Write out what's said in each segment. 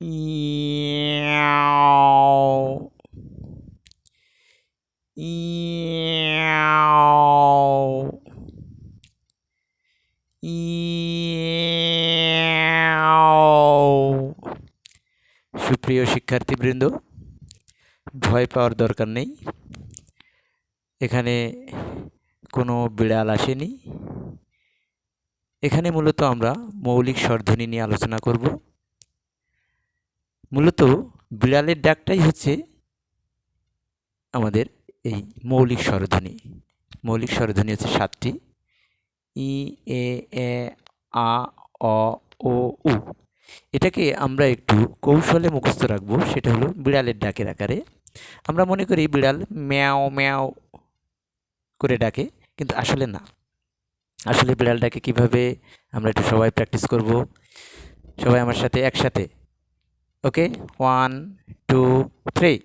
ইয়াও ইয়াও ইয়াও সুপ্রিয় শিক্ষার্থীবৃন্দ, ভয় পাওয়ার দরকার নেই। এখানে কোনো বিড়াল আসেনি। এখানে মূলত আমরা মৌলিক স্বরধ্বনি নিয়ে আলোচনা করব। মূলত বিড়ালের ডাকটাই হচ্ছে আমাদের এই মৌলিক স্বরধ্বনি। মৌলিক স্বরধ্বনি হচ্ছে সাতটি। ই, এ এ, আ, অ, ও, উ। এটাকে আমরা একটু কৌশলে মুখস্থ রাখব, সেটা হলো বিড়ালের ডাকের আকারে। আমরা মনে করি বিড়াল ম্যাও ম্যাও করে ডাকে, কিন্তু আসলে না। আসলে বিড়াল ডাকে কীভাবে আমরা একটু সবাই প্র্যাকটিস করব, সবাই আমার সাথে একসাথে ওকে ওয়ান টু থ্রি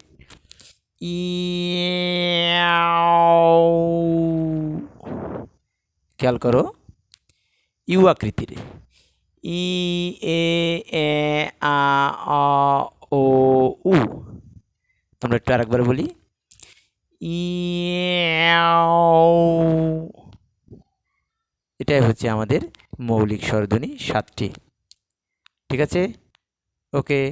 খেয়াল করো। ইউ আকৃতির। ই, এ এ, আ ও, উ। আমরা একটু আরেকবার বলি। ইয়াও। এটাই হচ্ছে আমাদের মৌলিক স্বরধ্বনি সাতটি। ঠিক আছে? ওকে